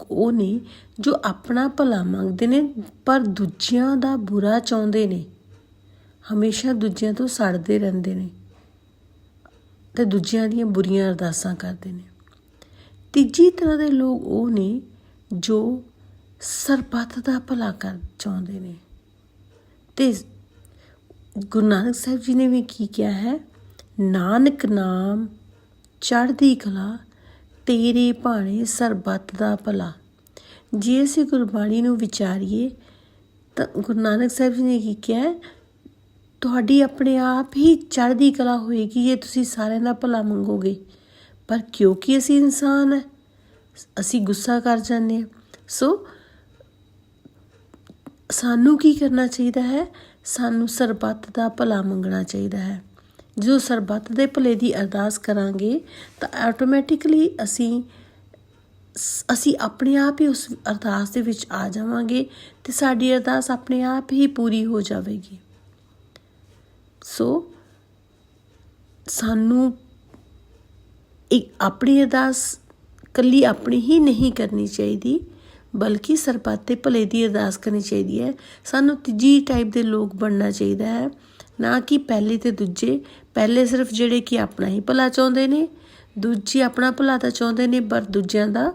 ਲੋਕ ਉਹ ਨੇ ਜੋ ਆਪਣਾ ਭਲਾ ਮੰਗਦੇ ਨੇ, ਪਰ ਦੂਜਿਆਂ ਦਾ ਬੁਰਾ ਚਾਹੁੰਦੇ ਨੇ। ਹਮੇਸ਼ਾ ਦੂਜਿਆਂ ਤੋਂ ਸੜਦੇ ਰਹਿੰਦੇ ਨੇ ਤੇ ਦੂਜਿਆਂ ਦੀਆਂ ਬੁਰੀਆਂ ਅਰਦਾਸਾਂ ਕਰਦੇ ਨੇ। ਤੀਜੀ ਤਰ੍ਹਾਂ ਦੇ ਲੋਕ ਉਹ ਨੇ, ਜੋ ਸਰਬੱਤ ਦਾ ਭਲਾ ਕਰ ਚਾਹੁੰਦੇ ਨੇ। ਤੇ ਗੁਰੂ ਨਾਨਕ ਸਾਹਿਬ ਜੀ ਨੇ ਵੀ ਕੀ ਕਿਹਾ ਹੈ? ਨਾਨਕ ਨਾਮ ਚੜ੍ਹਦੀ ਕਲਾ ਤੇਰੇ ਭਾਣੇ ਸਰਬੱਤ ਦਾ ਭਲਾ। ਜੇ ਅਸੀਂ ਗੁਰਬਾਣੀ ਨੂੰ ਵਿਚਾਰੀਏ, ਤਾਂ ਗੁਰੂ ਨਾਨਕ ਸਾਹਿਬ ਜੀ ਨੇ ਕੀ ਕਿਹਾ? ਤੁਹਾਡੀ ਆਪਣੇ ਆਪ ਹੀ ਚੜ੍ਹਦੀ ਕਲਾ ਹੋਏਗੀ ਜੇ ਤੁਸੀਂ ਸਾਰਿਆਂ ਦਾ ਭਲਾ ਮੰਗੋਗੇ। ਪਰ ਕਿਉਂਕਿ ਅਸੀਂ ਇਨਸਾਨ ਹੈ, ਅਸੀਂ ਗੁੱਸਾ ਕਰ ਜਾਂਦੇ ਹਾਂ। ਸੋ, ਸਾਨੂੰ ਕੀ ਕਰਨਾ ਚਾਹੀਦਾ ਹੈ? ਸਾਨੂੰ ਸਰਬੱਤ ਦਾ ਭਲਾ ਮੰਗਣਾ ਚਾਹੀਦਾ ਹੈ। ਜੋ ਸਰਬੱਤ ਦੇ ਭਲੇ ਦੀ ਅਰਦਾਸ ਕਰਾਂਗੇ, ਤਾਂ ਆਟੋਮੈਟਿਕਲੀ ਅਸੀਂ ਸ- ਅਸੀਂ ਆਪਣੇ ਆਪ ਹੀ ਉਸ ਅਰਦਾਸ ਦੇ ਵਿੱਚ ਆ ਜਾਵਾਂਗੇ ਤੇ ਸਾਡੀ ਅਰਦਾਸ ਆਪਣੇ ਆਪ ਹੀ ਪੂਰੀ ਹੋ ਜਾਵੇਗੀ। ਸੋ ਸਾਨੂੰ ਇੱਕ ਆਪਣੀ ਅਰਦਾਸ ਕੱਲੀ ਆਪਣੀ ਹੀ ਨਹੀਂ ਕਰਨੀ ਚਾਹੀਦੀ, ਬਲਕਿ ਸਰਬੱਤ ਦੇ ਭਲੇ ਦੀ ਅਰਦਾਸ ਕਰਨੀ ਚਾਹੀਦੀ ਹੈ। ਸਾਨੂੰ ਤੀਜੀ ਟਾਈਪ ਦੇ ਲੋਕ ਬਣਨਾ ਚਾਹੀਦਾ ਹੈ। ਨਾ ਕਿ ਪਹਿਲੇ ਤੇ ਦੂਜੇ, ਪਹਿਲੇ ਸਿਰਫ ਜਿਹੜੇ ਕਿ ਆਪਣਾ ਹੀ ਭਲਾ ਚਾਹੁੰਦੇ ਨੇ, ਦੂਜੀ ਆਪਣਾ ਭਲਾ ਤਾਂ ਚਾਹੁੰਦੇ ਨੇ, ਪਰ ਦੂਜਿਆਂ ਦਾ